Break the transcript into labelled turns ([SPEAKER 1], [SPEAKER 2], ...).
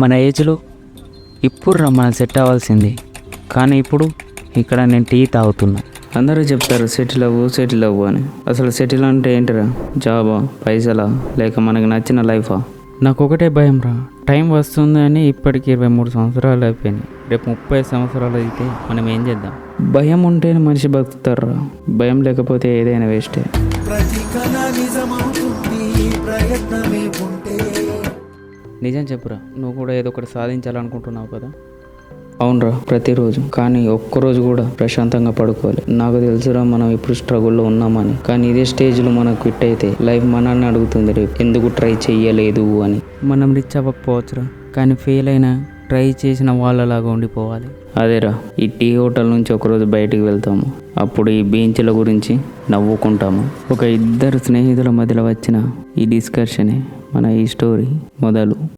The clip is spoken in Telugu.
[SPEAKER 1] మన ఏజ్లో ఇప్పుడు రా మనం సెట్ అవ్వాల్సింది. కానీ ఇప్పుడు ఇక్కడ నేను టీ తాగుతున్నా.
[SPEAKER 2] అందరూ చెప్తారు సెటిల్ అవ్వు సెటిల్ అవ్వు అని. అసలు సెటిల్ అంటే ఏంటిరా? జాబా? పైసలా? లేక మనకి నచ్చిన లైఫా?
[SPEAKER 1] నాకు ఒకటే భయం రా. టైం వస్తుంది అని ఇప్పటికి ఇరవై మూడు సంవత్సరాలు అయిపోయినాయి. రేపు ముప్పై సంవత్సరాలు అయితే మనం ఏం చేద్దాం?
[SPEAKER 2] భయం ఉంటేనే మనిషి బతుకుతారు భయం లేకపోతే ఏదైనా వేస్టే.
[SPEAKER 3] ప్రతి కళ నిజమవుతుంది
[SPEAKER 1] నిజం చెప్పురా నువ్వు కూడా ఏదో ఒకటి సాధించాలనుకుంటున్నావు కదా?
[SPEAKER 2] అవునరా ప్రతిరోజు. కానీ ఒక్కరోజు కూడా ప్రశాంతంగా పడుకోవాలి. నాకు తెలుసురా మనం ఇప్పుడు స్ట్రగుల్లో ఉన్నామని. కానీ ఇదే స్టేజ్లో మనం క్విట్ అయితే లైఫ్ మనల్ని అడుగుతుంది రేపు. ఎందుకు ట్రై చేయలేదు అని.
[SPEAKER 1] మనం రిచ్ అవ్వకపోవచ్చురా కానీ ఫెయిల్ అయినా ట్రై చేసిన వాళ్ళలాగా ఉండిపోవాలి.
[SPEAKER 2] అదేరా ఈ టీ హోటల్ నుంచి ఒకరోజు బయటికి వెళ్తాము. అప్పుడు ఈ బెంచ్ల గురించి నవ్వుకుంటాము. ఒక ఇద్దరు స్నేహితుల మధ్యలో వచ్చిన ఈ డిస్కషనే మన ఈ స్టోరీ మొదలు.